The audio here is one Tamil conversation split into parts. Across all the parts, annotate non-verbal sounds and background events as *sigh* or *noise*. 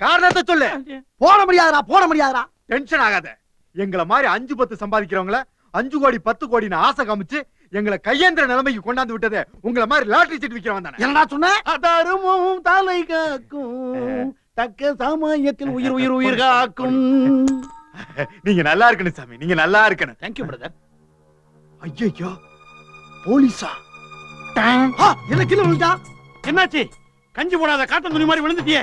காரணத்தை சொல்லு. போட முடியாதுடா போட முடியாதுடா. டென்ஷன் ஆகாத. எங்கள மாதிரி அஞ்சு பத்து சம்பாதிக்கிறவங்கள அஞ்சு கோடி பத்து கோடின்னு ஆசை காமிச்சு எங்களை கையேந்திர நிலைமைக்கு கொண்டாந்து விட்டதே உங்களை மாதிரி லாட்டரி சீட் விக்கிறவன் தானே. என்னடா சொன்ன? அதருமும் தலை காக்கும். தக்க சமயத்தில் உயிர் உயிர் *laughs* உயிர் காக்கும். நீங்க நல்லா இருக்கணும் சாமி நீங்க நல்லா இருக்கணும். தேங்க்யூ பிரதர் ஐயோ போலீஸா? என்ன கீழே விழுந்தா? என்னாச்சு? கஞ்சி போடாத காட்டன் துணி மாதிரி விழுந்துட்டியே.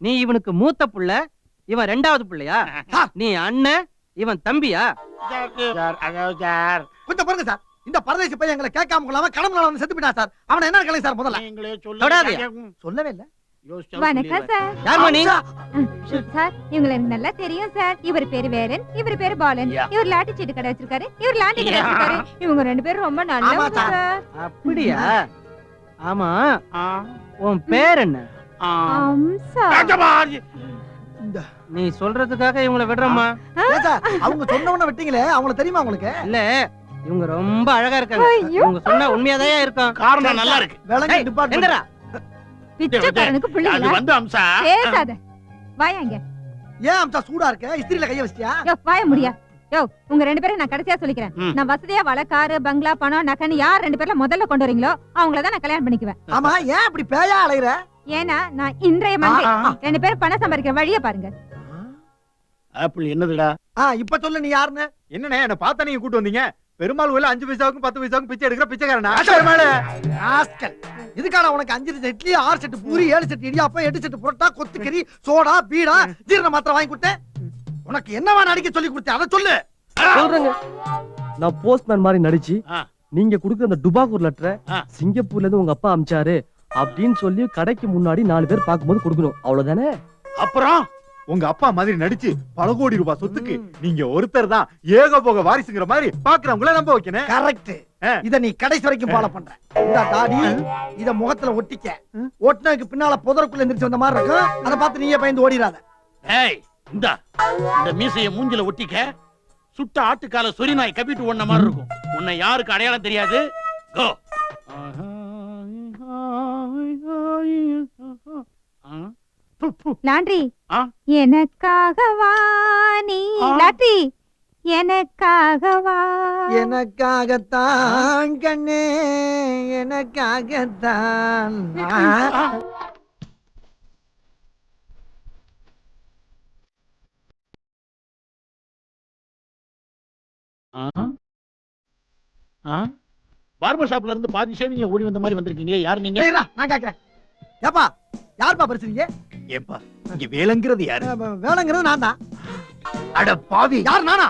நீ இவனுக்கு மூத்த புள்ள இவன் ரெண்டாவது புள்ளையா. *laughs* நீ அண்ணன் இவன் தம்பியா? சார், கொஞ்சம் பாருங்க சார். இந்த பரதேசி பையன் எங்களை கேட்காம கொள்ளாம கடமை வந்து செத்து போயிட்டான் சார். அவனை என்ன கேளுங்க சார் முதல்ல? நீங்களே தொடாதீயா? சொல்லுங்க சொல்லவே இல்ல. யோசிச்சு வணக்கம் சார். யாருமா நீ அம்சா, சார் இவங்களை எனக்கு நல்லா தெரியும் சார். இவர் பேரு வேலன் இவர் பேரு பாலன். இவர் லாட்டி சீட்டு கடை வச்சிருக்காரு இவர் லாண்டி கடை. வச்சிருக்காரு. இவங்க ரெண்டு பேரும் ரொம்ப ஆமா நல்லவங்க சார். சார். அப்படியா? ஆமா. ஆ, உன் பேர் என்ன? நீ சொல்றதுக்காக இவங்கள விடுறோமா ஏன் சார் அவங்க சொன்னவன விட்டீங்களே அவங்கள தெரியுமா உங்களுக்கு? இல்ல இவங்க ரொம்ப அழகா இருக்காங்க. இவங்க சொன்னா உண்மையாதான் இருக்கும்? காரணம் நல்லா இருக்கு. விலங்கு ஏய், டிபார்ட்மெண்ட் பிச்சைக்காரனுக்கு வந்து அம்சா. பேசாத வாயாங்க ஏன் அம்சா சூடா இருக்க? இஸ்திரியில கைய வச்சிட்டியா? யோ வாய முடியா. யோ உங்க ரெண்டு பேரும் நான் கடைசியா சொல்லிக்கிறேன். நான் வசதியா வள காரு பங்களா பணம் நகன்னு யார் ரெண்டு பேர்ல முதல்ல கொண்டு வரீங்களோ அவங்கள தான் நான் கல்யாணம் பண்ணிக்குவேன். ஆமா ஏன் இப்படி பேயா அலையுற? ஏன்னா நான் இன்றைய மந்திரி ஆ, ஆ. ரெண்டு பேரும் பணம் சம்பாதிக்கிற வழிய பாருங்க. ஆப்பிள் என்னதுடா? ஆ இப்ப சொல்லு நீ யாருன்னு? என்னண்ணே என்ன பார்த்தா நீங்க கூட்டு வந்தீங்க. பெருமாள் கோயில அஞ்சு பைசாவுக்கும் பத்து பைசாவுக்கும் பிச்சை எடுக்கிற பிச்சைக்காரனா? ராஸ்கல். இதுக்கான உனக்கு அஞ்சு செட்டு இட்லி ஆறு செட்டு பூரி ஏழு செட்டு இடியாப்பம் எட்டு செட்டு புரோட்டா கொத்துக்கறி சோடா பீடா ஜீரண மாத்திரை வாங்கி கொடுத்தேன். உனக்கு என்னவா நடிக்க சொல்லி கொடுத்தேன்? அதை சொல்லு. சொல்றேங்க. நான் போஸ்ட்மேன் மாதிரி நடிச்சு ஆ. நீங்க குடுக்குற அந்த டுபாகூர் லெட்டரை ஆ. சிங்கப்பூர்ல இருந்து உங்க அப்பா அமிச்சாரு. அப்படின்னு சொல்லி கடைக்கு முன்னாடி நாலு பேர் பார்க்கும்போது கொடுக்கணும். அவ்வளவுதானே? அப்புறம் உங்க அப்பா மாதிரி நடிச்சு பல கோடி ரூபாய் சொத்துக்கு நீங்க ஒருத்தர் தான் ஏக போக வாரிசுங்கிற மாதிரி பாக்குறவங்கள நம்ப வைக்கணும். கரெக்ட். இத நீ கடைசி வரைக்கும் ஃபாலோ பண்ற. இந்த தாடி இத முகத்துல ஒட்டிக்க. ஒட்டினதுக்கு பின்னால புதருக்குள்ள எந்திரிச்சு வந்த மாதிரி இருக்கும். அதை பார்த்து நீயே பயந்து ஓடிடாத ஏய் இந்தா இந்த மீசைய மூஞ்சில ஒட்டிக்க. சுட்ட ஆட்டுக்கால சொறி நாய் கப்பிட்டு ஒண்ண மாதிரி இருக்கும். உன்னை யாருக்கு அடையாளம் தெரியாது? கோ. லாண்ட்ரி? எனக்காகவா நீ. லாண்ட்ரி எனக்காகவா எனக்காகத்தான் கண்ணே எனக்காகத்தான். பார்பர் ஷாப்ல இருந்து பாதி ஷேவிங்க ஓடி வந்த மாதிரி வந்திருக்கீங்க. யார் நீங்க? நான் கேட்கிறேன் ஏப்பா யாருப்பா பரிசுறீங்க ஏப்பா இங்க வேலைங்கிறது யாரு? வேலைங்கிறது நான் தான் அட பாவி. யார் நானா?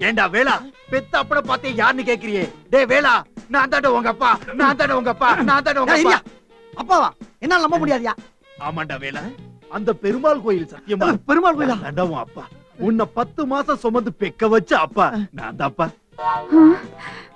ஏண்டா வேலா? பெத்த அப்பட பார்த்தே யாருன்னு கேக்குறியே? டேய் வேலா நான் தாண்ட உங்க அப்பா நான் தாண்ட உங்க அப்பா நான் தாண்ட உங்க அப்பா? அப்பாவா? என்னால நம்ப முடியாதியா? ஆமாண்டா வேலா அந்த பெருமாள் கோயில் சத்தியமா? பெருமாள் கோயிலா? தாண்டா உன் அப்பா. உன்னை பத்து மாசம் சுமந்து பெக்க வச்ச அப்பா நான் தான்ப்பா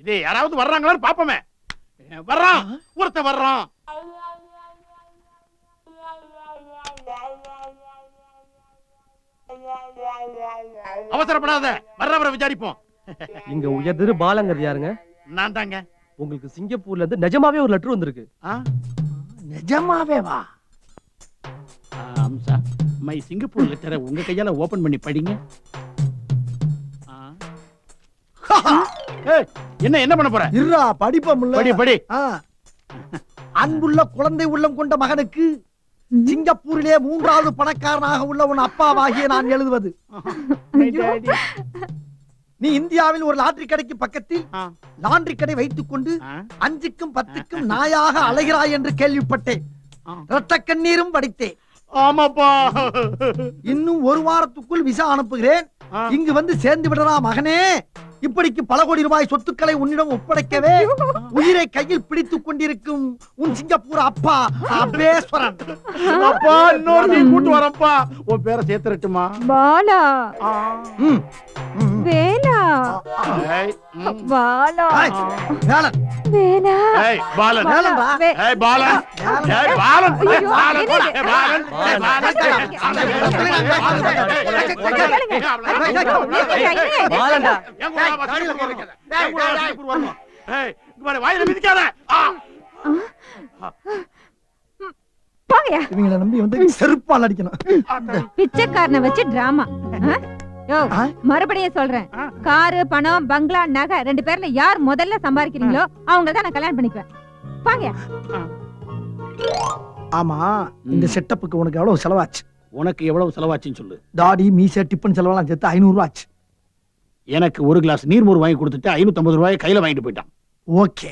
இதே யாராவது வர்றாங்களான்னு பாப்போமே. வர்றான் ஒருத்த வர்றான் அவசரப்படாத. வர்றவரை விசாரிப்போம். இங்க உயர்திரு பாலங்கிறது யாருங்க? நான் தாங்க. உங்களுக்கு சிங்கப்பூர்ல இருந்து நிஜமாவே ஒரு லெட்டர் வந்திருக்கு. நிஜமாவே வா அம்சா மை சிங்கப்பூர் லெட்டரை உங்க கையால ஓபன் பண்ணி படிங்க. என்ன என்ன பண்ண போற இருடா படிப்ப படி படி. அன்புள்ள குழந்தை உள்ளம் கொண்ட மகனுக்கு சிங்கப்பூரிலே மூன்றாவது பணக்காரனாக உள்ள உன் அப்பாவாகிய நான் எழுதுவது நீ இந்தியாவில் ஒரு லாட்டரி கடைக்கு பக்கத்தில். லாண்டரி கடை வைத்துக் கொண்டு. அஞ்சுக்கும் பத்துக்கும் நாயாக அலைகிறாய் என்று கேள்விப்பட்டேன். ரத்த கண்ணீரும் படித்தேன் ஆமாப்பா இன்னும் ஒரு வாரத்துக்குள் விசா அனுப்புகிறேன். இங்கு வந்து சேர்ந்து விடறா மகனே. இப்படிக்கு பல கோடி ரூபாய் சொத்துக்களை உன்னிடம் ஒப்படைக்கவே உயிரை கையில் பிடித்துக் கொண்டிருக்கும் உன் சிங்கப்பூர் அப்பா அபேஸ்வரன் அப்பா இன்னொரு கூட்டு வரப்பா உன் பேரை சேர்த்துறட்டுமா? பாலா. ம். பாலா வேலன், வேலா ஏய், பாலன் வேலன்டா. வே- ஏய், பாலன் வேலன். ஏய், பாலன் ஏய், ஐயோ, பாலன் என்னது? ஏய், பாலன் ஏய், பாலன் ஏய், பாலண்டா எங்க ஊர்ல வா, சிங்கப்பூர் வரணும். எங்க ஊர்ல வா, சிங்கப்பூர் வரணும். ஏய், இங்க பாரு, வாயில மிதிக்காத ஆ. போங்கயா இவங்களை நம்பி வந்து செருப்பால் அடிக்கணும் பிச்சைக்காரனை வச்சு டிராமா? மறுபடியும் சொல்றேன். காரு பணம் பங்களா நகை ரெண்டு பேர்ல யார் முதல்ல சம்பாதிக்கிறீங்களோ அவங்க தான் நான் கல்யாணம் பண்ணிக்குவேன். வாங்க. ஆமா இந்த செட்டப்புக்கு உனக்கு எவ்வளவு செலவாச்சு? உனக்கு எவ்வளவு செலவாச்சுன்னு சொல்லு. தாடி மீசை டிப்பன் செலவெல்லாம் சேர்த்து ஐநூறு ரூபா ஆச்சு. எனக்கு ஒரு கிளாஸ் நீர்மோர் வாங்கி கொடுத்துட்டு ஐநூத்தி ஐம்பது ரூபாய் கையில வாங்கிட்டு போயிட்டான். ஓகே.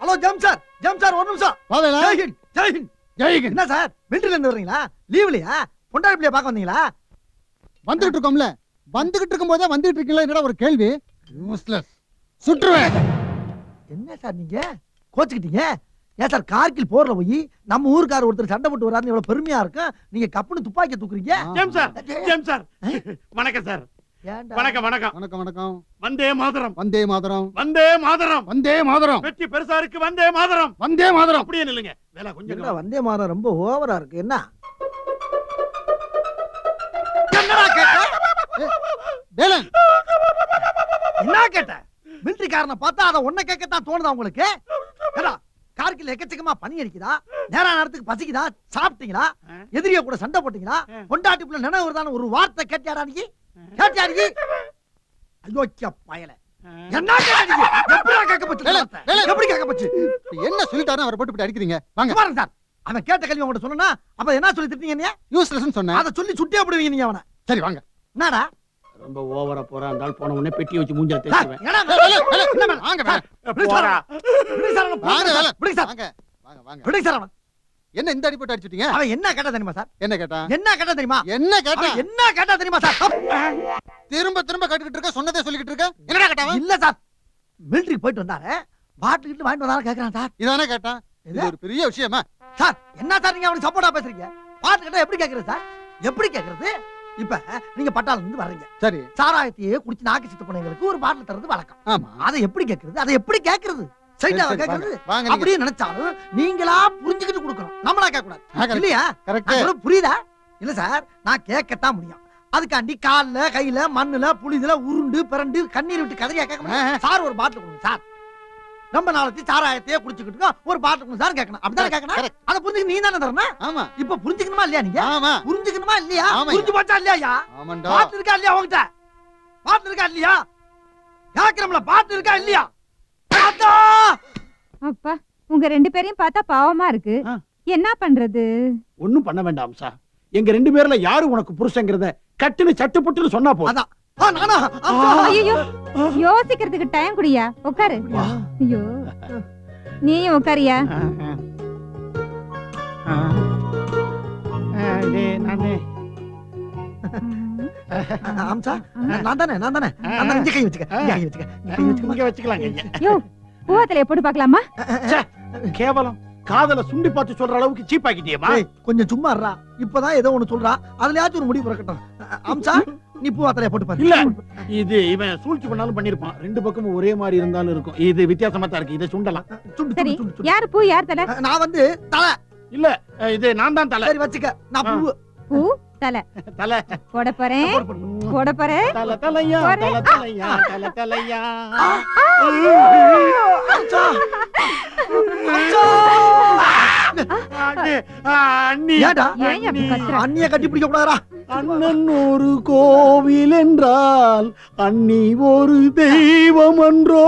ஹலோ ஜம் சார் ஜம் சார் ஒரு நிமிஷம். ஜெய் ஹிந்த் ஜெய் ஹிந்த். ஜெய் ஹிந்த். என்ன சார்? மிலிட்டரில இருந்து வர்றீங்களா? லீவ்லயா பொண்டாடி பிள்ளைய பார்க்க வந்தீங்களா? வந்துகிட்டு இருக்கோம்ல. வந்துகிட்டு இருக்கும் போதே வந்துகிட்டு இருக்கீங்களா? என்னடா ஒரு கேள்வி? யூஸ்லெஸ் சுற்றுவேன். என்ன சார் நீங்க? கோச்சுக்கிட்டீங்க? ஏன் சார் கார்கில் போர்ல போய் நம்ம ஊருக்கார ஒருத்தர் சண்டை போட்டு வராருன்னு எவ்வளவு பெருமையா இருக்கும்? நீங்க கப்புன்னு துப்பாக்கி தூக்குறீங்க? James sir James sir. வணக்கம் சார். ஏன்டா? வணக்கம் வணக்கம். வணக்கம் வணக்கம். வந்தே மாதரம். வந்தே மாதரம். வந்தே மாதரம். வந்தே மாதரம். வெற்றி பெருசா இருக்கு வந்தே மாதரம். வந்தே மாதரம். அப்படியே நில்லுங்க. வேலை கொஞ்சம் வந்தே மாதம் ரொம்ப ஓவரா இருக்கு. என்ன? என்ன கேட்ட? மிலிட்டரிக்காரனை பார்த்தா அதை ஒன்ன கேட்கத்தான் தோணுதா உங்களுக்கு? கார்கில் எக்கச்சக்கமா பனி அடிக்குதா? நேரா நேரத்துக்கு பசிக்குதா? சாப்பிட்டீங்களா. எதிரிய கூட சண்டை போட்டீங்களா? ஆ. பொண்டாட்டி புள்ள நினைவு ஒரு வார்த்தை கேட்டியாடா நீ? கேட்டியா நீ? அயோக்கிய பயல. என்ன சொல்லிட்டாரு அவரை போட்டு அடிக்கிறீங்க? வாங்க. பாருங்க சார் அவன் கேட்ட கல்வி உங்கள்ட்ட சொன்னா அப்ப என்ன சொல்லி திட்டீங்க யூஸ்லெஸ் சொன்னேன். அதை சொல்லி சுட்டே போடுவீங்க நீங்க அவனை. சரி வாங்க. என்னடா? ரொம்ப ஓவரா போறா இருந்தால் போன உடனே பெட்டி வச்சு மூஞ்சல தேய்ச்சுவேன்? வாங்க. வாங்க. வாங்க. வாங்க வாங்க. விடுங்க சார் அவனை. என்ன இந்த அடி போட்டு அடிச்சிட்டீங்க? அவன் என்ன கேட்டா தெரியுமா சார்? என்ன கேட்டா? என்ன கேட்டா தெரியுமா? என்ன கேட்டா? என்ன கேட்டா தெரியுமா சார்? திரும்ப திரும்ப கேட்டுக்கிட்டு இருக்க சொன்னதே சொல்லிக்கிட்டு இருக்க. என்னடா கேட்டா? இல்ல சார். மிலிட்டரி போயிட்டு வந்தாரு. பாட்டில் கிட்ட வாங்கிட்டு வந்தாரு கேக்குறான் சார். இதானே கேட்டான்? இது ஒரு பெரிய விஷயமா? சார் என்ன சார் நீங்க அவனுக்கு சப்போர்ட்டா பேசுறீங்க? பாட்டு கேட்டா எப்படி கேக்குறது சார்? எப்படி கேக்குறது? இப்ப நீங்க பட்டாளம் இருந்து வர்றீங்க. சரி. சாராயத்தையே குடிச்சு நாக்கு சித்து போனவங்களுக்கு ஒரு பாட்டில் தர்றது வழக்கம். ஆமா. அதை எப்படி கேக்குறது? அதை எப்படி கேக்குறது? வாங்க. நீங்க. அப்படியே நினைச்சாலும் நீங்களா புரிஞ்சுக்கிட்டு கொடுக்கணும். நம்மளா கேட்க கூடாது. இல்லையா? கரெக்ட் புரியுதா? இல்ல சார் நான் கேட்கத்தான் முடியும். அதுக்காண்டி கால்ல கையில மண்ணுல புளிதுல உருண்டு பிறண்டு கண்ணீர் விட்டு கதறியா கேட்க சார் ஒரு பாட்டில் கொடுங்க சார். ரொம்ப நாளைக்கு சாராயத்தையே குடிச்சுக்கிட்டு ஒரு பாட்டில் கொடுங்க சார் கேட்கணும். அப்படிதான் கேட்கணும். அதை புரிஞ்சுக்க நீ தானே தரணும்? ஆமா. இப்ப புரிஞ்சுக்கணுமா இல்லையா நீங்க? புரிஞ்சுக்கணுமா இல்லையா. புரிஞ்சு போச்சா இல்லையா பாட்டு இருக்கா இல்லையா உங்ககிட்ட? பாட்டு இருக்கா இல்லையா? கேட்கிறோம்ல பாட்டு இருக்கா இல்லையா! அப்பா உங்க ரெண்டு பேரையும் பார்த்தா பாவமா இருக்கு. ஆ. என்ன பண்றது? ஒண்ணும் பண்ண வேண்டாம் அம்சா எங்க ரெண்டு பேர்ல யாரு உனக்கு புருஷங்கிறத கட்டுன்னு சட்டு புட்டுன்னு சொன்னா போதும். அதான். ஆ, நானா அம்சா. ஐயோ யோசிக்கிறதுக்கு டைம் குடியா? உட்காரு. ஐயோ. நீயும் உட்காரியா? அம்சா நான் தானே நான் தானே நான் தானே. இங்க கை வச்சுக்க. இங்க கை வச்சுக்க. இங்க கை வச்சுக்க. இங்க வச்சுக்கலாங்க ஐயா. யோ பூவத்திலைய போட்டு பார்க்கலாமா? கேவலம். காதல சுண்டி பார்த்து சொல்ற அளவுக்கு சீப் ஆக்கிட்டியேமா கொஞ்சம் சும்மா இருடா. இப்பதான் ஏதோ ஒண்ணு சொல்றா. அதுலயாச்சும் ஒரு முடிவு பிறக்கட்டும் அம்சா நீ பூவாத்தலைய போட்டு பாரு. இல்ல. இது இவன் சூழ்ச்சி பண்ணாலும் பண்ணிருப்பான். ரெண்டு பக்கமும் ஒரே மாதிரி இருந்தாலும் இருக்கும். இது வித்தியாசமா தான் இருக்கு. இதை சுண்டலாம். சுண்டு சரி யாரு பூ யார் தலை? நான் வந்து தலை. இல்ல இது நான் தான் தலை. சரி வச்சுக்க. நான் பூ பூ? தலை. தலை. போட போறேன். போடு, போறேன். தலை தலையா தலை தலையா தலை தலையா. அண்ணிய கட்டி பிடிக்க கூடாதா அண்ணன் ஒரு கோவில் என்றால் அண்ணி ஒரு தெய்வம் என்றோ.